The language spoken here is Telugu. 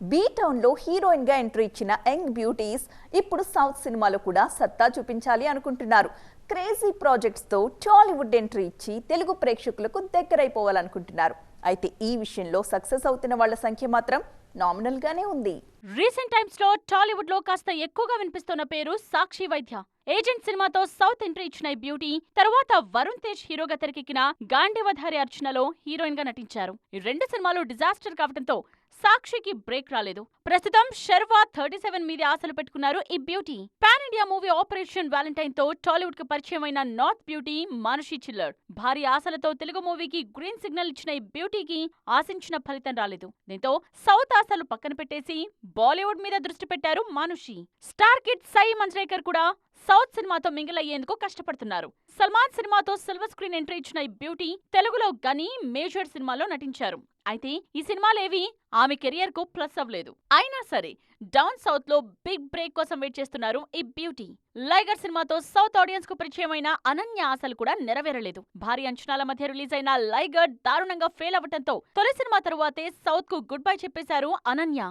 బీ టౌన్లో హీరోయిన్గా ఎంట్రీ ఇచ్చిన యంగ్ బ్యూటీస్ ఇప్పుడు సౌత్ సినిమాలో కూడా సత్తా చూపించాలి అనుకుంటున్నారు. క్రేజీ ప్రాజెక్ట్స్తో టాలీవుడ్ ఎంట్రీ ఇచ్చి తెలుగు ప్రేక్షకులకు దగ్గరైపోవాలనుకుంటున్నారు. అయితే ఈ విషయంలో సక్సెస్ అవుతున్న వాళ్ళ సంఖ్య మాత్రం నామినల్ గానే ఉంది. రీసెంట్ టైమ్స్లో టాలీవుడ్లో కాస్త ఎక్కువగా వినిపిస్తున్న పేరు సాక్షి వైద్య. ఏజెంట్ సినిమాతో సౌత్ ఎంట్రీ ఇచ్చిన ఈ బ్యూటీ తర్వాత వరుణ్ తేజ్ హీరోగా తెరకెక్కిన గాంధీవధారి అర్చనలో హీరోయిన్గా నటించారు. ఈ రెండు సినిమాలు డిజాస్టర్ కావడంతో సాక్షికి బ్రేక్ రాలేదు. ప్రస్తుతం శర్వా థర్టీ సెవెన్ మీద ఆశలు పెట్టుకున్నారు ఈ beauty. Pan India movie operation వ్యాలంటైన్తో టాలీవుడ్కు పరిచయం అయిన నార్త్ బ్యూటీ మానుషి చిల్లర్. భారీ ఆశలతో తెలుగు మూవీకి గ్రీన్ సిగ్నల్ ఇచ్చిన ఈ బ్యూటీకి ఆశించిన ఫలితం రాలేదు. దీంతో సౌత్ ఆశలు పక్కన పెట్టేసి బాలీవుడ్ మీద దృష్టి పెట్టారు మానుషి. స్టార్ కిడ్ సై మంజ్రేకర్ కూడా సౌత్ సినిమాతో మింగిల్ అయ్యేందుకు కష్టపడుతున్నారు. సల్మాన్ సినిమాతో సిల్వర్ స్క్రీన్ ఎంట్రీ ఇచ్చిన ఈ బ్యూటీ తెలుగులో గని మేజర్ సినిమాలో నటించారు. అయితే ఈ సినిమాలేవి ఆమె కెరియర్కు ప్లస్ అవ్వలేదు. అయినా సరే డౌన్ సౌత్లో బిగ్ బ్రేక్ కోసం వెయిట్ చేస్తున్నారు ఈ బ్యూటీ. లైగర్ సినిమాతో సౌత్ ఆడియన్స్కు పరిచయమైన అనన్య ఆశలు కూడా నెరవేరలేదు. భారీ అంచనాల మధ్య రిలీజ్ అయిన లైగర్ దారుణంగా ఫెయిల్ అవ్వటంతో తొలి సినిమా తరువాతే సౌత్కు గుడ్ బై చెప్పేశారు అనన్య.